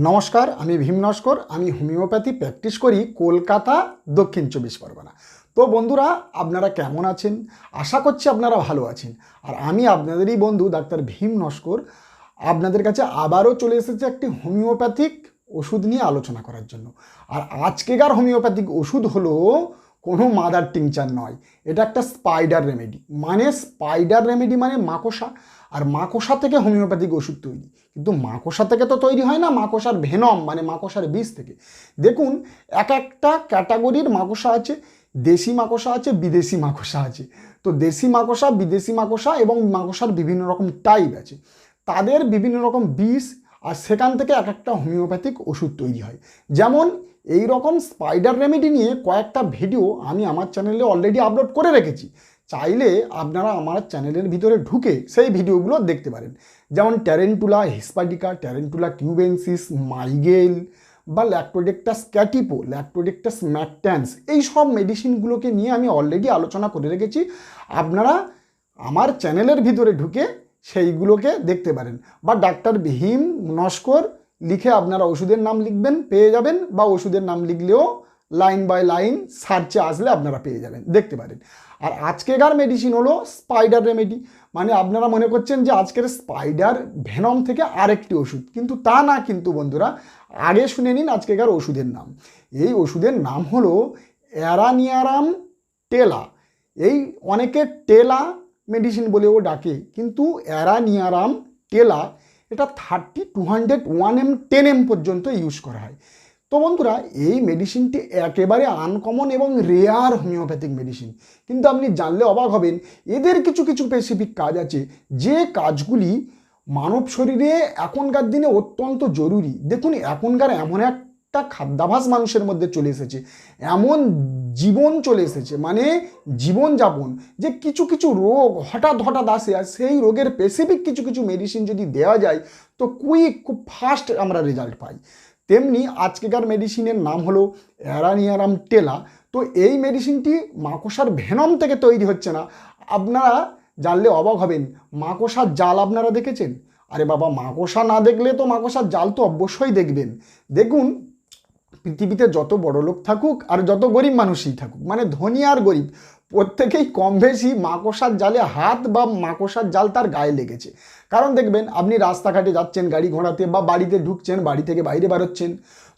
নমস্কার, আমি ভীম নস্কর, আমি হোমিওপ্যাথি প্র্যাকটিস করি কলকাতা, দক্ষিণ চব্বিশ পরগনা। তো বন্ধুরা, আপনারা কেমন আছেন? আশা করছি আপনারা ভালো আছেন। আর আমি আপনাদেরই বন্ধু ডাক্তার ভীম নস্কর। আপনাদের কাছে আবারও চলে এসেছে একটি হোমিওপ্যাথিক ওষুধ নিয়ে আলোচনা করার জন্য। আর আজকেকার হোমিওপ্যাথিক ওষুধ হলো কোনো মাদার টিংচার নয়। এটা একটা স্পাইডার রেমেডি মানে স্পাইডার রেমেডি মানে মাকড়সা। আর মাকড়সা থেকে হোমিওপ্যাথিক ওষুধ তৈরি। কিন্তু মাকড়সা থেকে তো তৈরি হয় না, মাকড়সার ভেনম মানে মাকড়সার বীজ থেকে। দেখুন, এক একটা ক্যাটাগরির মাকড়সা আছে। দেশি মাকড়সা আছে, বিদেশি মাকড়সা আছে। তো দেশি মাকড়সা, বিদেশি মাকড়সা এবং মাকড়সার বিভিন্ন রকম টাইপ আছে। তাদের বিভিন্ন রকম বিষ আর সেখান থেকে এক একটা হোমিওপ্যাথিক ওষুধ তৈরি হয়। যেমন এই রকম স্পাইডার রেমেডি নিয়ে কয়েকটা ভিডিও আমি আমার চ্যানেলে অলরেডি আপলোড করে রেখেছি। চাইলে আপনারা আমার চ্যানেলের ভিতরে ঢুকে সেই ভিডিওগুলো দেখতে পারেন। যেমন ট্যারেন্টুলা হিসপাটিকা ট্যারেন্টুলা কিউবেন্সিস মাইগেল বা ল্যাক্টোডেক্টাস ক্যাটিপো ল্যাক্টোডেক্টাস ম্যাকট্যান্স এই সব মেডিসিনগুলোকে নিয়ে আমি অলরেডি আলোচনা করে রেখেছি। আপনারা আমার চ্যানেলের ভিতরে ঢুকে সেইগুলোকে দেখতে পারেন। বা ডাক্তার ভীম নস্কর লিখে আপনারা ওষুধের নাম লিখবেন, পেয়ে যাবেন বা ওষুধের নাম লিখলেও লাইন বাই লাইন সার্চে আসলে আপনারা পেয়ে যাবেন, দেখতে পারেন। আর আজকেকার মেডিসিন হলো স্পাইডার রেমেডি মানে আপনারা মনে করছেন যে আজকের স্পাইডার ভেনম থেকে আরেকটি ওষুধ, কিন্তু তা না কিন্তু বন্ধুরা, আগে শুনে নিন আজকেকার ওষুধের নাম। এই ওষুধের নাম হলো অ্যারানিয়ারাম টেলা। এই অনেকে টেলা মেডিসিন বলেও ডাকে, কিন্তু অ্যারানিয়ারাম টেলা এটা thirty two hundred one M ten M পর্যন্ত ইউজ করা হয়। তো বন্ধুরা, এই মেডিসিনটি একেবারে আনকমন এবং রেয়ার হোমিওপ্যাথিক মেডিসিন কিন্তু আপনি জানলে অবাক হবেন, এদের কিছু কিছু স্পেসিফিক কাজ আছে, যে কাজগুলি মানব শরীরে এখনকার দিনে অত্যন্ত জরুরি। দেখুন, এখনকার এমন একটা খাদ্যাভাস মানুষের মধ্যে চলে এসেছে। এমন জীবন চলে এসেছে মানে জীবনযাপন, যে কিছু কিছু রোগ হঠাৎ হঠাৎ আসে আর সেই রোগের স্পেসিফিক কিছু কিছু মেডিসিন যদি দেওয়া যায়, তো কুইক খুব ফাস্ট আমরা রেজাল্ট পাই। তেমনি আজকেকার মেডিসিনের নাম হলো অ্যারানিয়ারাম টেলা। তো এই মেডিসিনটি মাকসার ভেনম থেকে তৈরি হচ্ছে না। আপনারা জানলে অবাক হবেন, মাকসার জাল আপনারা দেখেছেন? আরে বাবা মাকড়সা না দেখলে তো মাকসার জাল তো অবশ্যই দেখবেন। দেখুন পৃথিবীতে যত বড় লোক থাকুক আর যত গরিব মানুষই থাকুক মানে ধনী আর গরিব, প্রত্যেকেই কম বেশি মাকসার জালে হাত বা মাকসার জাল তার গায়ে লেগেছে। কারণ দেখবেন, আপনি রাস্তাঘাটে যাচ্ছেন, গাড়ি ঘোড়াতে বা বাড়িতে ঢুকছেন, বাড়ি থেকে বাইরে বেরোচ্ছেন,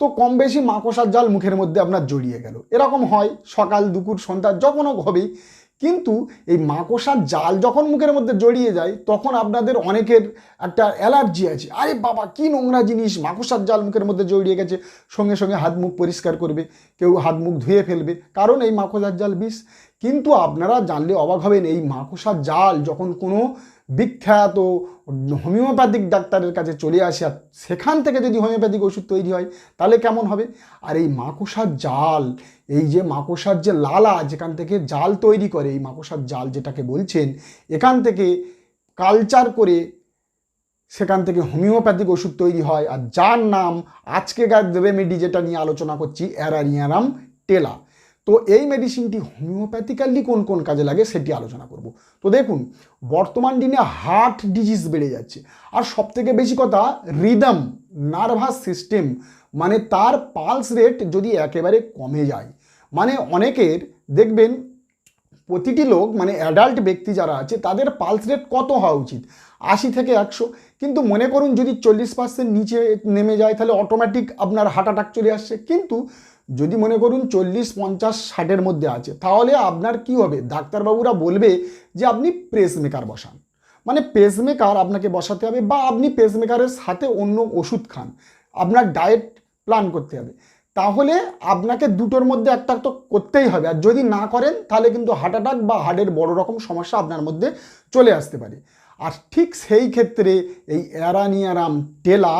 তো কম বেশি মাকসার জাল মুখের মধ্যে আপনার জড়িয়ে গেল। এরকম হয় সকাল, দুপুর, সন্ধ্যা যখনও হবেই কিন্তু এই মাকড়সার জাল যখন মুখের মধ্যে জড়িয়ে যায়, তখন আপনাদের অনেকের একটা অ্যালার্জি আছে। আরে বাবা, কি নোংরা জিনিস! মাকড়সার জাল মুখের মধ্যে জড়িয়ে গেছে, সঙ্গে সঙ্গে হাত মুখ পরিষ্কার করবে, কেউ হাত মুখ ধুয়ে ফেলবে। কারণ এই মাকড়সার জাল বিষ। কিন্তু আপনারা জানলে অবাক হবেন, এই মাকড়সার জাল যখন কোনো বিখ্যাত হোমিওপ্যাথিক ডাক্তারের কাছে চলে আসে আর সেখান থেকে যদি হোমিওপ্যাথিক ওষুধ তৈরি হয়, তাহলে কেমন হবে? আর এই মাকড়সার জাল, এই যে মাকড়সার যে লালা যেখান থেকে জাল তৈরি করে, এই মাকড়সার জাল যেটাকে বলছেন, এখান থেকে কালচার করে সেখান থেকে হোমিওপ্যাথিক ওষুধ তৈরি হয়। আর যার নাম আজকেকার রেমেডি যেটা নিয়ে আলোচনা করছি অ্যারানিয়ারাম টেলা তো এই মেডিসিনটি হোমিওপ্যাথিক্যালি কোন কোন কাজে লাগে সেটি আলোচনা করব। তো দেখুন, বর্তমান দিনে হার্ট ডিজিজ বেড়ে যাচ্ছে। আর সবথেকে বেশি কথা রিদম নার্ভাস সিস্টেম মানে তার পালস রেট যদি একেবারে কমে যায়। মানে অনেকের, দেখবেন প্রতিটি লোক মানে অ্যাডাল্ট ব্যক্তি যারা আছে, তাদের পালস রেট কত হওয়া উচিত? আশি থেকে একশো। কিন্তু মনে করুন যদি চল্লিশ পার্সেন্ট নিচে নেমে যায়, তাহলে অটোমেটিক আপনার হার্ট অ্যাটাক চলে আসছে। কিন্তু যদি মনে করুন চল্লিশ, পঞ্চাশ, ষাটের মধ্যে আছে, তাহলে আপনার কি হবে? ডাক্তারবাবুরা বলবে যে আপনি প্রেসমেকার বসান। মানে পেসমেকার আপনাকে বসাতে হবে বা আপনি পেসমেকারের সাথে অন্য ওষুধ খান। আপনার ডায়েট প্ল্যান করতে হবে। তাহলে আপনাকে দুটোর মধ্যে একটা তো করতেই হবে। আর যদি না করেন, তাহলে কিন্তু হার্ট অ্যাটাক বা হার্টের বড় রকম সমস্যা আপনার মধ্যে চলে আসতে পারে। আর ঠিক সেই ক্ষেত্রে এই অ্যারানিয়ারাম টেলা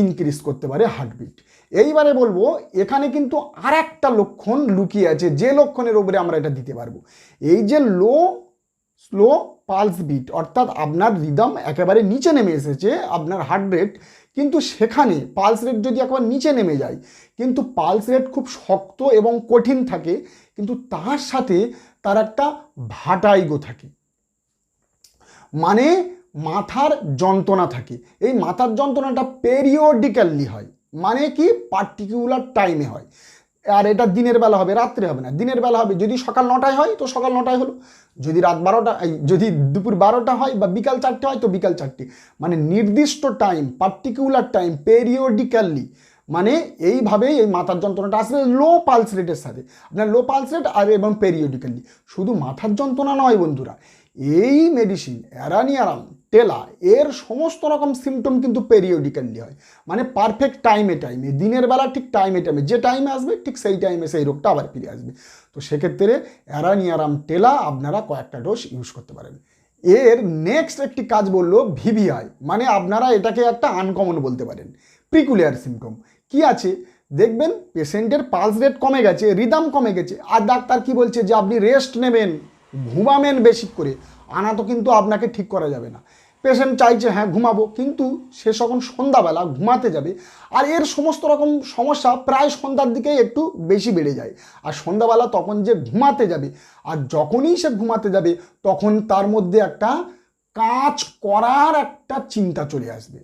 ইনক্রিজ করতে পারে হার্টবিট এইবারে বলব, এখানে কিন্তু আর একটা লক্ষণ লুকিয়ে আছে, যে লক্ষণের উপরে আমরা এটা দিতে পারব। এই যে লো স্লো পালস বিট, অর্থাৎ আপনার রিদম একেবারে নিচে নেমে এসেছে, আপনার হার্ট রেট কিন্তু সেখানে পালস রেট যদি একবার নিচে নেমে যায়, কিন্তু পালস রেট খুব শক্ত এবং কঠিন থাকে, কিন্তু তার সাথে তার একটা ভাটাইগো থাকে। মানে মাথার যন্ত্রণা থাকে। এই মাথার যন্ত্রণাটা পেরিওডিক্যালি হয়। মানে কি? পার্টিকুলার টাইমে হয়। আর এটা দিনের বেলা হবে, রাত্রে হবে না। দিনের বেলা হবে, যদি সকাল নটায় হয়, তো সকাল নটায় হলো। যদি রাত বারোটা যদি দুপুর বারোটা হয় বা বিকাল চারটে হয়, তো বিকাল চারটে। মানে নির্দিষ্ট টাইম পার্টিকুলার টাইম পেরিওডিক্যালি মানে এইভাবেই এই মাথার যন্ত্রণাটা আসবে লো পালস রেটের সাথে। আপনার লো পালস রেট আর এবং পেরিওডিক্যালি শুধু মাথার যন্ত্রণা নয় বন্ধুরা, এই মেডিসিন অ্যারানিয়ারাম টেলা এর সমস্ত রকম সিমটম কিন্তু পেরিওডিক্যালি হয়। মানে পারফেক্ট টাইমে টাইমে দিনের বেলা ঠিক টাইমে টাইমে যে টাইমে আসবে, ঠিক সেই টাইমে সেই রোগটা আবার ফিরে আসবে। তো সেক্ষেত্রে অ্যারানিয়ারাম টেলা আপনারা কয়েকটা ডোজ ইউজ করতে পারেন। এর নেক্সট একটি কাজ বলল ভিভিআই মানে আপনারা এটাকে একটা আনকমন বলতে পারেন প্রিকুলিয়ার সিমটম কি আছে? দেখবেন পেশেন্টের পালস রেট কমে গেছে রিদাম কমে গেছে, আর ডাক্তার কি বলছে যে আপনি রেস্ট নেবেন, ঘুমাবেন বেশি করে, আনা তো কিন্তু আপনাকে ঠিক করা যাবে না। পেশেন্ট চাইছে হ্যাঁ ঘুমাবো। কিন্তু সে যখন সন্ধ্যাবেলা ঘুমাতে যাবে, আর এর সমস্ত রকম সমস্যা প্রায় সন্ধ্যার দিকেই একটু বেশি বেড়ে যায়। আর সন্ধ্যাবেলা তখন যে ঘুমাতে যাবে, আর যখনই সে ঘুমাতে যাবে, তখন তার মধ্যে একটা কাজ করার একটা চিন্তা চলে আসবে।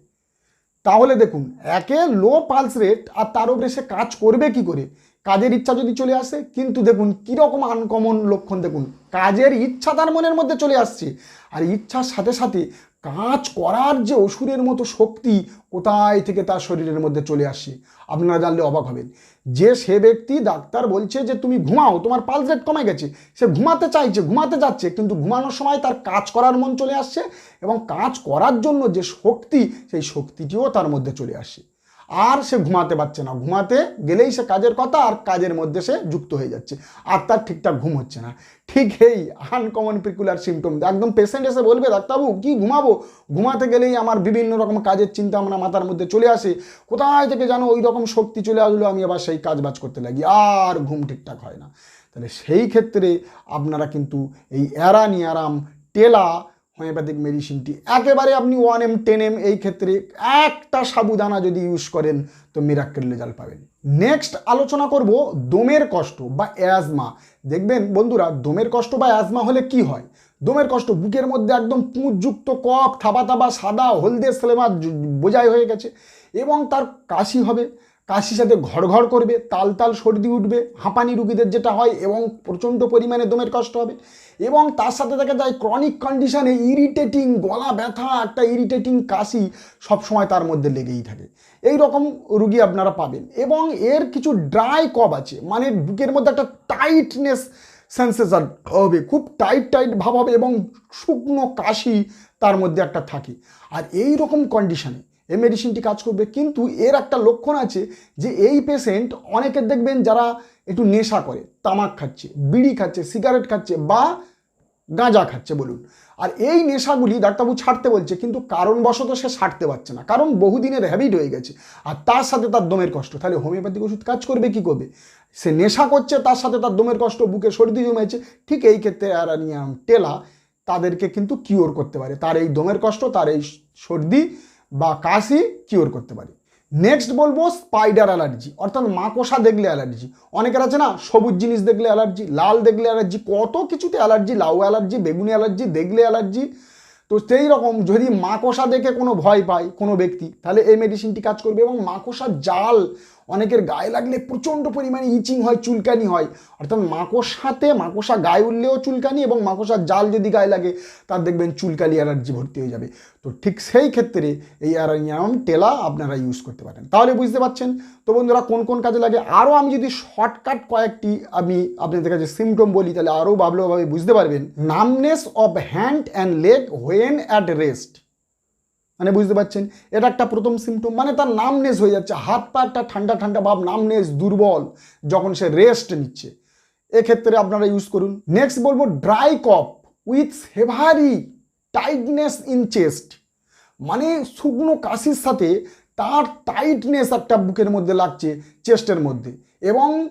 তাহলে দেখুন, একে লো পালস রেট আর তার উপরে সে কাজ করবে কি করে? কাজের ইচ্ছা যদি চলে আসে, কিন্তু দেখুন, কীরকম আনকমন লক্ষণ দেখুন, কাজের ইচ্ছা তার মনের মধ্যে চলে আসছে। আর ইচ্ছার সাথে সাথে কাজ করার যে অসুরের মতো শক্তি কোথায় থেকে তার শরীরের মধ্যে চলে আসে, আপনারা জানলে অবাক হবেন। যে সে ব্যক্তি ডাক্তার বলছে যে, তুমি ঘুমাও, তোমার পালস রেট কমে গেছে। সে ঘুমাতে চাইছে, ঘুমাতে যাচ্ছে, কিন্তু ঘুমানোর সময় তার কাজ করার মন চলে আসছে এবং কাজ করার জন্য যে শক্তি, সেই শক্তিটিও তার মধ্যে চলে আসছে আর সে ঘুমাতে পারছে না। ঘুমাতে গেলেই সে কাজের কথা আর কাজের মধ্যে সে যুক্ত হয়ে যাচ্ছে। আর তার ঠিকঠাক ঘুম হচ্ছে না। ঠিক এই আনকমন পিকুলার সিমটম একদম পেশেন্ট এসে বলবে, ডাক্তারবাবু, কি ঘুমাবো? ঘুমাতে গেলেই আমার বিভিন্ন রকম কাজের চিন্তা আমার মাথার মধ্যে চলে আসে। কোথায় থেকে যেন ওই রকম শক্তি চলে আসলো, আমি আবার সেই কাজ বাজ করতে লাগি। আর ঘুম ঠিকঠাক হয় না। তাহলে সেই ক্ষেত্রে আপনারা কিন্তু এই অ্যারানিয়ারাম টেলা হোমিওপ্যাথিক মেডিসিনটি। একেবারে আপনি ওয়ান এম টেন এম এই ক্ষেত্রে একটা সাবুদানা যদি ইউজ করেন, তো মিরাক্কেল রেজাল্ট পাবেন। নেক্সট আলোচনা করব দমের কষ্ট বা অ্যাজমা দেখবেন বন্ধুরা, দমের কষ্ট বা অ্যাজমা হলে কি হয়? দমের কষ্ট বুকের মধ্যে একদম পুঁজযুক্ত কফ থাবা থাবা সাদা, হলদে, স্লেমা বোঝাই হয়ে গেছে এবং তার কাশি হবে কাশির সাথে ঘড়ঘড় করবে, তাল তাল সর্দি উঠবে, হাঁপানি রুগীদের যেটা হয় এবং প্রচণ্ড পরিমাণে দমের কষ্ট হবে এবং তার সাথে দেখা যায় ক্রনিক কন্ডিশনে ইরিটেটিং গলা ব্যথা একটা ইরিটেটিং কাশি সবসময় তার মধ্যে লেগেই থাকে। এই রকম রুগী আপনারা পাবেন এবং এর কিছু ড্রাই কব আছে মানে বুকের মধ্যে একটা টাইটনেস সেন্সেশন হবে, খুব টাইট টাইট ভাব হবে এবং শুকনো কাশি তার মধ্যে একটা থাকে। আর এই রকম কন্ডিশনে এই মেডিসিনটি কাজ করবে। কিন্তু এর একটা লক্ষণ আছে যে, এই পেশেন্ট অনেকের দেখবেন যারা একটু নেশা করে, তামাক খাচ্ছে, বিড়ি খাচ্ছে সিগারেট খাচ্ছে বা গাঁজা খাচ্ছে বলুন। আর এই নেশাগুলি ডাক্তারবাবু ছাড়তে বলছে, কিন্তু কারণবশত সে ছাড়তে পারছে না। কারণ বহুদিনের হ্যাবিট হয়ে গেছে। আর তার সাথে তার দমের কষ্ট। তাহলে হোমিওপ্যাথিক ওষুধ কাজ করবে কি করবে? সে নেশা করছে, তার সাথে তার দমের কষ্ট, বুকে সর্দি জমেছে। ঠিক এই ক্ষেত্রে অ্যারানিয়াম টেলা তাদেরকে কিন্তু কিওর করতে পারে। তার এই দমের কষ্ট, তার এই সর্দি বা কাশি কিওর করতে পারি। নেক্সট বলব স্পাইডার অ্যালার্জি অর্থাৎ মাকড়সা দেখলে অ্যালার্জি অনেকের আছে না, সবুজ জিনিস দেখলে অ্যালার্জি লাল দেখলে অ্যালার্জি কত কিছুতে অ্যালার্জি লাউ অ্যালার্জি বেগুনি অ্যালার্জি দেখলে অ্যালার্জি তো সেই রকম যদি মাকড়সা দেখে কোনো ভয় পায় কোনো ব্যক্তি, তাহলে এই মেডিসিনটি কাজ করবে এবং মাকড়সার জাল অনেকের গায়ে লাগলে প্রচণ্ড পরিমাণে ইচিং হয়, চুলকানি হয়। অর্থাৎ মাকড়সাতে মাকড়সা গায়ে উঠলেও চুলকানি এবং মাকড়সার জাল যদি গায়ে লাগে, তার দেখবেন চুলকালি অ্যালার্জি ভর্তি হয়ে যাবে। তো ঠিক সেই ক্ষেত্রে এই অ্যারানিয়াম টেলা আপনারা ইউজ করতে পারেন। তাহলে বুঝতে পারছেন? তো বন্ধুরা, কোন কোন কাজে লাগে? আরও আমি যদি শর্টকাট কয়েকটি আমি আপনাদের কাছে সিমটম বলি, তাহলে আরও ভালোভাবে বুঝতে পারবেন। Numbness of hand and leg when at rest মানে বুঝতে পারছেন? এটা একটা প্রথম সিমটম মানে তার নামনেস হয়ে যাচ্ছে। হাত পা একটা ঠান্ডা ঠান্ডা ভাব নামনেস দুর্বল যখন সে রেস্ট নিচ্ছে। এক্ষেত্রে আপনারা ইউজ করুন। নেক্সট বলব dry cough with heavy tightness in chest মানে শুকনো কাশির সাথে তার টাইটনেস একটা বুকের মধ্যে লাগছে চেস্টের মধ্যে। এবং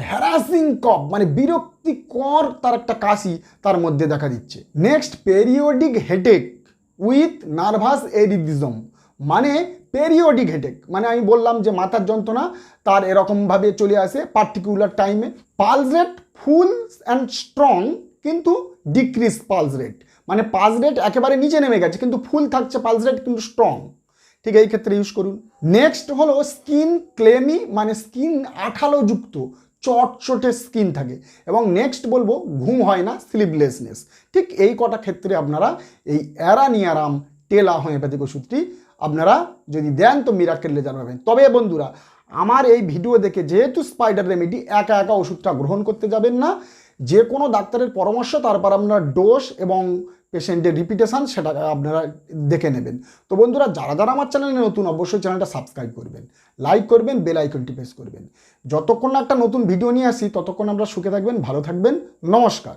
হ্যারাসিং কপ মানে বিরক্তিকর তার একটা কাশি তার মধ্যে দেখা দিচ্ছে। Next periodic headache with nervous erethism মানে পেরিওডিক হেডেক। মানে আমি বললাম যে মাথার যন্ত্রণা, তার এরকমভাবে চলে আসে পার্টিকুলার টাইমে। Pulse rate full and strong, কিন্তু ডিক্রিজ পালস রেট। মানে পালস রেট একেবারে নিচে নেমে গেছে, কিন্তু ফুল থাকছে পালস রেট, কিন্তু স্ট্রং। ঠিক এই ক্ষেত্রে ইউজ করুন। নেক্সট হলো স্কিন ক্লেমি মানে স্কিন আঠালোযুক্ত চটচটে স্কিন থাকে। এবং নেক্সট বলব, ঘুম হয় না স্লিপলেসনেস ঠিক এই কটা ক্ষেত্রে আপনারা এই অ্যারানিয়ারাম টেলা হোমিওপ্যাথিক ওষুধটি আপনারা যদি দেন তো মিরাকেল রেজাল্ট পাবেন। তবে বন্ধুরা, আমার এই ভিডিও দেখে যেহেতু স্পাইডার রেমেডি একা একা ওষুধটা গ্রহণ করতে যাবেন না যে কোনো ডাক্তারের পরামর্শ, তারপর আপনার ডোজ এবং পেশেন্টের রিপিটেশান সেটা আপনারা দেখে নেবেন। তো বন্ধুরা, যারা যারা আমার চ্যানেলে নতুন, অবশ্যই চ্যানেলটা সাবস্ক্রাইব করবেন। লাইক করবেন, বেল আইকনটি প্রেস করবেন। যতক্ষণ একটা নতুন ভিডিও নিয়ে আসি, ততক্ষণ আমরা সুখে থাকবেন, ভালো থাকবেন। নমস্কার।